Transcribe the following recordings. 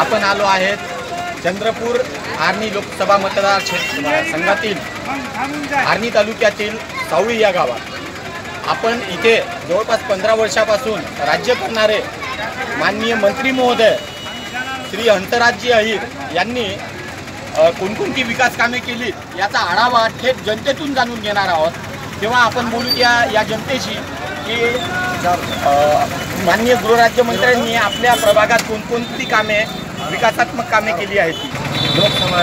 आपण आलो आहेत चंद्रपूर आर्णी लोकसभा मतदार क्षेत्र संघातील आर्णी तालुक्यातील सावळी या गावात. आपण इथे जवळपास पंधरा वर्षापासून राज्य करणारे माननीय मंत्री महोदय श्री हंसराजजी अहिर यांनी कोणकोणती विकास कामे केली याचा आढावा थेट जनतेतून जाणून घेणार आहोत. तेव्हा आपण बोलू या या जनतेशी की माननीय गृहराज्यमंत्र्यांनी आपल्या प्रभागात कोणकोणती कामे विकासात्मक कामे केली आहेत. लोकसभा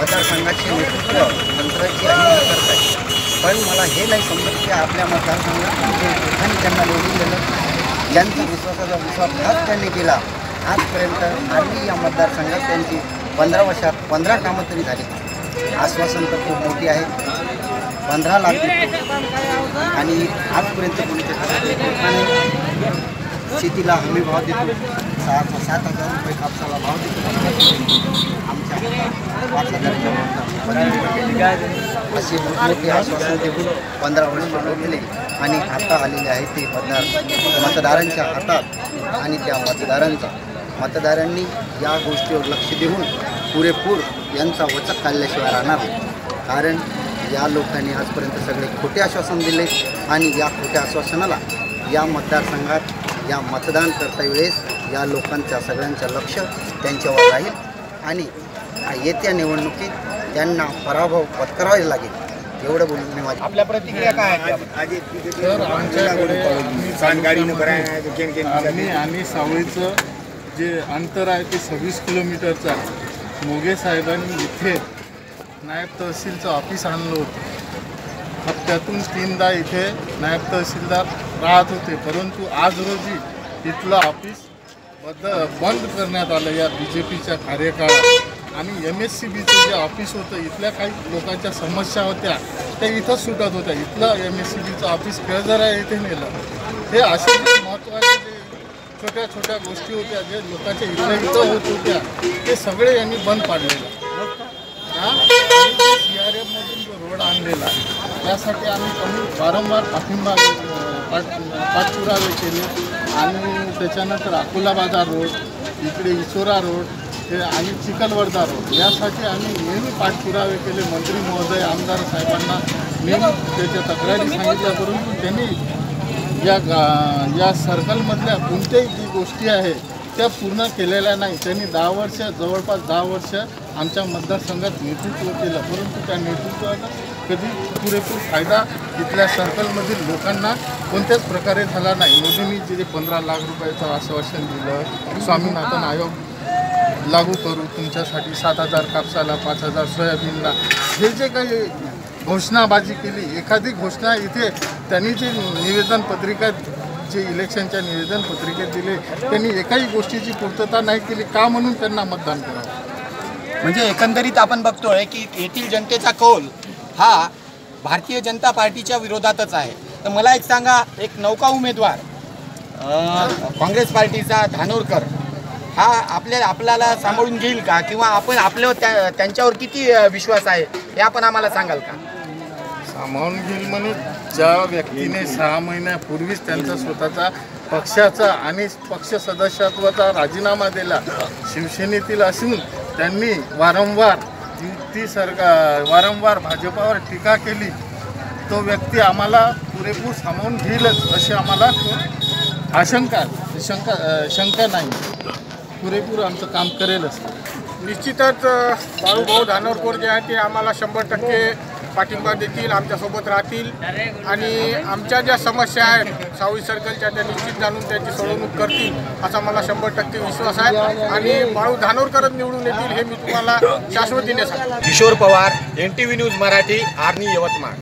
मतदारसंघाचे नेतृत्व मंत्र्याची आणि करत आहे पण मला हे नाही समजत की आपल्या मतदारसंघात जे त्यांना निवडून दिलं. ज्यांचा विश्वासाचा विश्वासघात त्यांनी केला आजपर्यंत आम्ही या मतदारसंघात त्यांची पंधरा वर्षात पंधरा कामं तरी झाली. आश्वासन तर खूप मोठी आहे. पंधरा लाख रुपये. आणि आजपर्यंत कोणी लोकांनी शेतीला हमी भाव देतो. सहा सात हजार रुपये कापसाला भाव देतो. आमच्या असे मोठमोठे आश्वासन देऊन पंधरा वर्ष गेले आणि आता आलेले आहे ते मतदार मतदारांच्या हातात आणि त्या मतदारांचा. मतदारांनी या गोष्टीवर लक्ष देऊन पुरेपूर यांचा वचक काढल्याशिवाय राहणार कारण या लोकांनी आजपर्यंत सगळे खोटे आश्वासन दिले आणि या खोट्या आश्वासनाला या मतदारसंघात या मतदान करता वेळेस या लोकांच्या सगळ्यांचं लक्ष त्यांच्यावर राहील आणि येत्या निवडणुकीत त्यांना पराभव पत्करावे लागेल. एवढं बोलून मी माझी आपल्या प्रतिक्रिया काय आम्ही आणि सावळीचं जे अंतर आहे ते सव्वीस किलोमीटरचं आहे. मोगे साहेबांनी इथे नायब तहसीलचं ऑफिस आणलं होतं. त्यातून तीनदा इथे नायब तहसीलदार राहत होते. परंतु आज रोजी इथलं ऑफिस बद बंद करण्यात आलं या बी जे पीच्या कार्यकाळात. आणि एम एस सी बीचं जे ऑफिस होतं इथल्या काही लोकांच्या समस्या होत्या त्या इथंच सुटत होत्या. इथलं एम एस सी बीचं ऑफिस केळझरा येथे नेलं. हे असे महत्त्वाचे जे छोट्या छोट्या गोष्टी होत्या जे लोकांच्या इथं इथं होत होत्या ते सगळे यांनी बंद पाडलेलं. हां आर एफमधून जो रोड आणलेला आहे त्यासाठी आम्ही कमी वारंवार पाठिंबा पाठ पाठपुरावे केले. आणि त्याच्यानंतर अकोला बाजार रोड इकडे इचोरा रोड हे आणि चिखलवर्धा रोड. यासाठी आम्ही नेहमी पाठपुरावे केले. मंत्री महोदय आमदार साहेबांना नेहमी त्याच्या तक्रारी सांगितल्या. परंतु त्यांनी या गा या सर्कलमधल्या कोणत्याही जी गोष्टी आहेत त्या पूर्ण केलेल्या नाही. त्यांनी दहा वर्ष जवळपास दहा वर्ष आमच्या मतदारसंघात नेतृत्व केलं. परंतु त्या नेतृत्वानं कधी पुरेपूर फायदा इथल्या सर्कलमधील लोकांना कोणत्याच प्रकारे झाला नाही. मोदींनी जे पंधरा लाख रुपयाचं आश्वासन दिलं स्वामीनाथन आयोग लागू करू तुमच्यासाठी सात हजार कापसाला पाच हजार सोयाबीनला हे जे काही घोषणाबाजी केली एखादी घोषणा इथे त्यांनी जे निवेदन पत्रिकेत जे इलेक्शनच्या निवेदन पत्रिकेत दिले त्यांनी एकाही गोष्टीची पूर्तता नाही केली का म्हणून त्यांना मतदान करावं? म्हणजे एकंदरीत आपण बघतोय की येथील जनतेचा कौल हा भारतीय जनता पार्टीच्या विरोधातच आहे. तर मला एक सांगा एक नौका उमेदवार काँग्रेस पार्टीचा धानोरकर हा आपल्या आपल्याला सांभाळून घेईल का? किंवा आपण आपल्यावर त्या त्यांच्यावर किती विश्वास आहे हे आपण आम्हाला सांगाल का? सामावून घेईल म्हणून ज्या व्यक्तीने सहा महिन्यापूर्वीच त्यांचा स्वतःचा पक्षाचा आणि पक्ष सदस्यत्वाचा राजीनामा दिला शिवसेनेतील असून त्यांनी वारंवार व्यक्ती सरकार वारंवार भाजपावर टीका केली तो व्यक्ती आम्हाला पुरेपूर सामावून घेईलच अशी आम्हाला आशंका शंका शंका नाही. पुरेपूर आमचं काम करेलच. निश्चितच बाळूभाऊ धानोरकोर जे आहे ते आम्हाला शंभर टक्के पाठिंबा देतील आमच्यासोबत राहतील. आणि आमच्या ज्या समस्या आहेत सावळी सर्कलच्या त्या निश्चित जाणून त्याची सोडवणूक करतील असा मला शंभर टक्के विश्वास आहे. आणि बाळू धानोरकरच निवडून येतील हे मी तुम्हाला शाश्वतीने सांगतो. Kishor Pawar N T V news Marathi Arni Yavatmal.